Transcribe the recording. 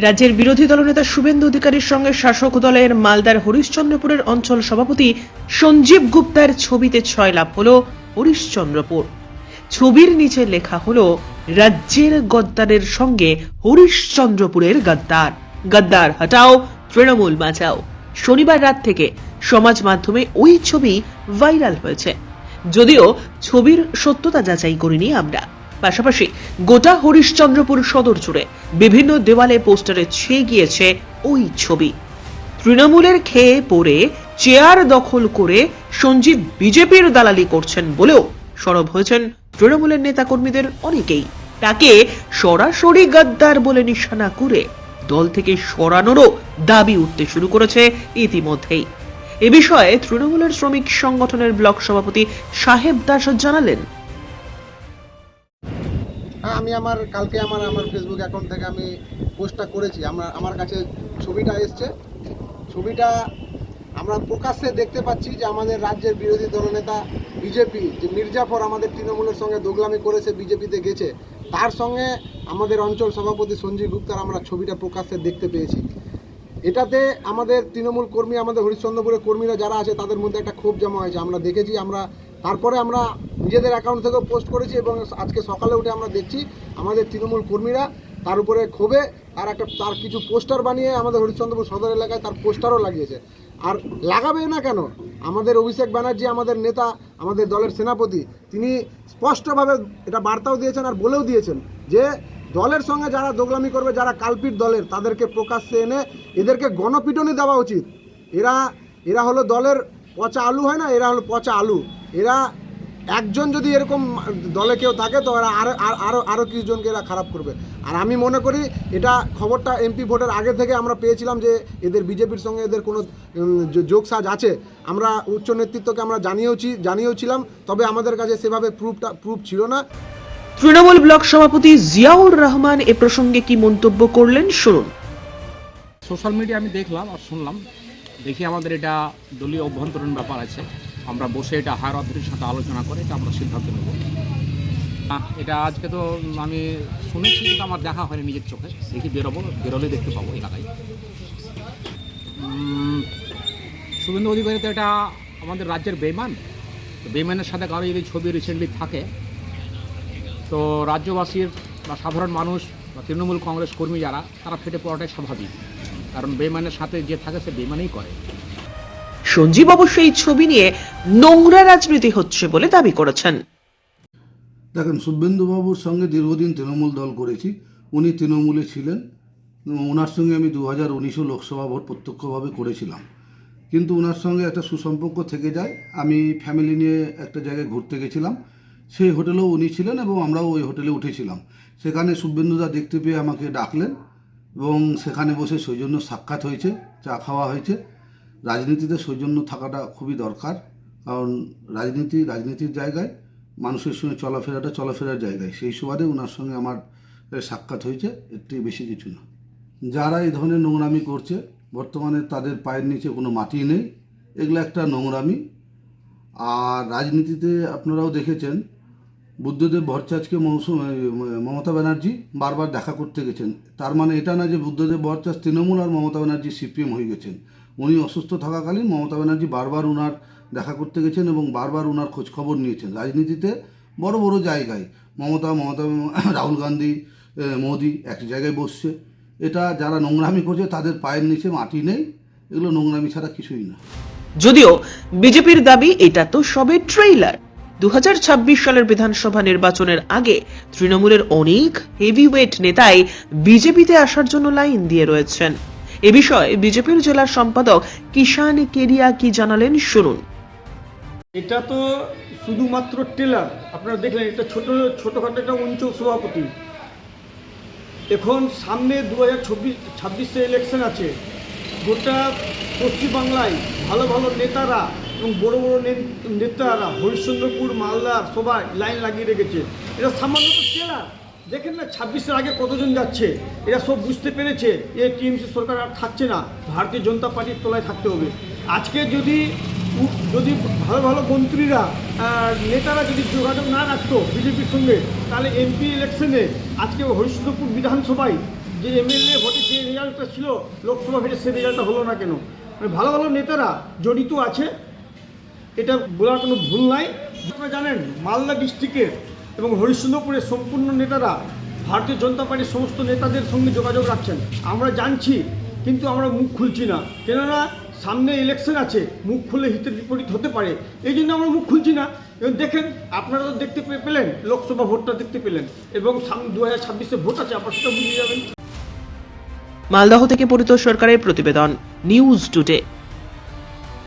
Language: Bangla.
রাজ্যের বিরোধী দলনেতা শুভেন্দু অধিকারীর সঙ্গে শাসক দলের মালদার হরিশ্চন্দ্রপুরের অঞ্চল সভাপতি সঞ্জীব গুপ্তার ছবিতে ছয় লাভ হল হরিশ্চন্দ্রপুর। ছবির নিচে লেখা হল, রাজ্যের গদ্দারের সঙ্গে হরিশ্চন্দ্রপুরের গদ্দার। গদ্দার হটাও, তৃণমূল বাঁচাও। শনিবার রাত থেকে সমাজ মাধ্যমে ওই ছবি ভাইরাল হয়েছে। যদিও ছবির সত্যতা যাচাই করিনি আমরা। পাশাপাশি গোটা হরিশ্চন্দ্রপুর সদর জুড়ে বিভিন্ন দেওয়ালে পোস্টারে ছেয়ে গিয়েছে ওই ছবি। তৃণমূলের খেয়ে পড়ে চেয়ার দখল করে সঞ্জীব বিজেপির দালালি করছেন বলেও সরব হয়েছেন তৃণমূলের নেতাকর্মীদের অনেকেই। তাকে সরাসরি গাদ্দার বলে নিশানা করে দল থেকে সরানোরও দাবি উঠতে শুরু করেছে ইতিমধ্যেই। এ বিষয়ে তৃণমূলের শ্রমিক সংগঠনের ব্লক সভাপতি সাহেব দাস জানালেন। হ্যাঁ আমি আমার, কালকে আমার আমার ফেসবুক অ্যাকাউন্ট থেকে আমি পোস্টটা করেছি। আমরা, আমার কাছে ছবিটা এসছে। ছবিটা আমরা প্রকাশ্যে দেখতে পাচ্ছি যে আমাদের রাজ্যের বিরোধী দলনেতা বিজেপি, যে মির্জাফর আমাদের তৃণমূলের সঙ্গে দোগলামি করেছে, বিজেপিতে গেছে, তার সঙ্গে আমাদের অঞ্চল সভাপতি সঞ্জীব গুপ্তার আমরা ছবিটা প্রকাশ্যে দেখতে পেয়েছি। এটাতে আমাদের তৃণমূল কর্মী, আমাদের হরিশ্চন্দ্রপুরের কর্মীরা যারা আছে, তাদের মধ্যে একটা ক্ষোভ জমা হয়েছে। আমরা দেখেছি, আমরা, তারপরে আমরা নিজেদের অ্যাকাউন্ট থেকেও পোস্ট করেছি এবং আজকে সকালে উঠে আমরা দেখছি আমাদের তৃণমূল কর্মীরা তার উপরে ক্ষোভে তার একটা, তার কিছু পোস্টার বানিয়ে আমাদের হরিশ্চন্দ্রপুর সদর এলাকায় তার পোস্টারও লাগিয়েছে। আর লাগাবে না কেন? আমাদের অভিষেক ব্যানার্জি, আমাদের নেতা, আমাদের দলের সেনাপতি, তিনি স্পষ্টভাবে এটা বার্তাও দিয়েছেন আর বলেও দিয়েছেন যে দলের সঙ্গে যারা দোগলামি করবে, যারা কালপিট দলের, তাদেরকে প্রকাশ্যে এনে এদেরকে গণপিটনি দেওয়া উচিত। এরা এরা হলো দলের পচা আলু হয় না? এরা হলো পচা আলু। এরা একজন যদি এরকম দলে কেউ থাকে তো এরা আরও আরও আরও কিছু জনকে এরা খারাপ করবে। আর আমি মনে করি এটা খবরটা এমপি ভোটের আগে থেকে আমরা পেয়েছিলাম যে এদের বিজেপির সঙ্গে এদের কোনো যোগসাজ আছে। আমরা উচ্চ নেতৃত্বকে আমরা জানিয়েওছি জানিয়েওছিলাম তবে আমাদের কাছে সেভাবে প্রুফটা প্রুফ ছিল না। তৃণমূল ব্লক সভাপতি জিয়াউর রহমান এ প্রসঙ্গে কি মন্তব্য করলেন শুনুন। সোশ্যাল মিডিয়া আমি দেখলাম আর শুনলাম। দেখি আমাদের এটা দলীয় অভ্যন্তরীণ ব্যাপার আছে। আমরা বসে এটা হায়ার অথরিটির সাথে আলোচনা করে এটা আমরা সিদ্ধান্ত নেব। এটা আজকে তো আমি শুনেছি, কিন্তু আমার দেখা হয়নি নিজের চোখে। দেখি বেরোবো, বেরোলে দেখতে পাবো এলাকায়। শুভেন্দু অধিকারী তো এটা আমাদের রাজ্যের বেমান বেমানের সাথে কারও যদি ছবি রিসেন্টলি থাকে, তো রাজ্যবাসীর বা সাধারণ মানুষ বা তৃণমূল কংগ্রেস কর্মী যারা, তারা ফেটে পড়াটাই স্বাভাবিক। কারণ বেমানের সাথে যে থাকে, সে বেমানেই করে। সঞ্জীব অবশ্য এই ছবি নিয়ে নোংরা রাজনীতি হচ্ছে বলে দাবি করেছেন। দেখেন, শুভেন্দুবাবুর সঙ্গে দীর্ঘদিন তৃণমূল দল করেছি। উনি তৃণমূলে ছিলেন। ওনার সঙ্গে আমি দু হাজার উনিশও লোকসভা ভোট প্রত্যক্ষভাবে করেছিলাম। কিন্তু ওনার সঙ্গে একটা সুসম্পর্ক থেকে যায়। আমি ফ্যামিলি নিয়ে একটা জায়গায় ঘুরতে গেছিলাম। সেই হোটেলেও উনি ছিলেন এবং আমরাও ওই হোটেলে উঠেছিলাম। সেখানে শুভেন্দুদা দেখতে পেয়ে আমাকে ডাকলেন এবং সেখানে বসে সৌজন্য সাক্ষাৎ হয়েছে, চা খাওয়া হয়েছে। রাজনীতিতে সৌজন্য থাকাটা খুবই দরকার, কারণ রাজনীতি রাজনীতির জায়গায়, মানুষের সঙ্গে চলাফেরাটা চলাফেরার জায়গায়। সেই সুবাদে ওনার সঙ্গে আমার সাক্ষাৎ হয়েছে থেকে বেশি কিছু না। যারা এই ধরনের নোংরামি করছে, বর্তমানে তাদের পায়ের নিচে কোনো মাটি নেই, এগুলো একটা নোংরামি। আর রাজনীতিতে আপনারাও দেখেছেন বুদ্ধদেব ভরচাজকে মৌসুম মমতা ব্যানার্জি বারবার দেখা করতে গেছেন। তার মানে এটা না যে বুদ্ধদেব ভরচাজ তৃণমূল আর মমতা ব্যানার্জি সিপিএম হয়ে গেছেন। উনি অসুস্থ থাকাকালীন মমতা ব্যানার্জি বারবার উনার দেখা করতে গেছেন এবং বারবার উনার খোঁজ খবর নিয়েছেন। রাজনীতিতে বড় বড় জায়গায় মমতা মমতা, রাহুল গান্ধী মোদি এক জায়গায় বসছে। এটা যারা নোংরামি করছে তাদের পায়ের নিচে মাটি নেই, এগুলো নোংরামি ছাড়া কিছুই না। যদিও বিজেপির দাবি, এটা তো সবে ট্রেইলার দুহাজার ছাব্বিশ সালের বিধানসভা নির্বাচনের আগে তৃণমূলের অনেক হেভিওয়েট নেতাই বিজেপিতে আসার জন্য লাইন দিয়ে রয়েছেন। এ বিষয়ে বিজেপির জেলার সম্পাদক কিষান কেরিয়া কি জানালেন শুনুন। এটা তো শুধুমাত্র টেলার আপনারা দেখলেন, এটা ছোট, ছোটোখাটো একটা অঞ্চল সভাপতি। এখন সামনে দু হাজার চব্বিশ ছাব্বিশে ইলেকশন আছে। গোটা পশ্চিমবাংলায় ভালো ভালো নেতারা এবং বড় বড় নেতারা হরিশ্চন্দ্রপুর মালদার সবাই লাইন লাগিয়ে রেখেছে। এটা সামান্য তো টেলার দেখেন না, ছাব্বিশের আগে কতজন যাচ্ছে? এরা সব বুঝতে পেরেছে যে টিএমসি সরকার আর থাকছে না। ভারতীয় জনতা পার্টির তলায় থাকতে হবে। আজকে যদি যদি ভালো ভালো মন্ত্রীরা নেতারা যদি যোগাযোগ না রাখতো বিজেপির সঙ্গে, তাহলে এমপি ইলেকশনে আজকে হরিশ্চন্দ্রপুর বিধানসভায় যে এমএলএ ভোটে যে রেজাল্টটা ছিল, লোকসভা ভোটে সে রেজাল্টটা হলো না কেন? মানে ভালো ভালো নেতারা জড়িত আছে। এটা বলার কোনো ভুল নাই। আপনারা জানেন, মালদা ডিস্ট্রিক্টের এবং হরিশ্চন্দ্রপুরের সম্পূর্ণ নেতারা ভারতীয় জনতা পার্টির সমস্ত নেতাদের সঙ্গে যোগাযোগ রাখছেন। আমরা জানছি, কিন্তু আমরা মুখ খুলছি না। কেননা, সামনে ইলেকশন আছে, মুখ খুলে হিতের বিপরীত হতে পারে। এই জন্য আমরা মুখ খুলছি না। এবং দেখেন, আপনারা তো দেখতে পেলেন, লোকসভা ভোটটা দেখতে পেলেন। এবং সামনে দু হাজার ছাব্বিশে ভোট আছে, আপনারা সেটা বুঝে যাবেন। মালদহ থেকে পরিত সরকারের প্রতিবেদন, নিউজ টুডে।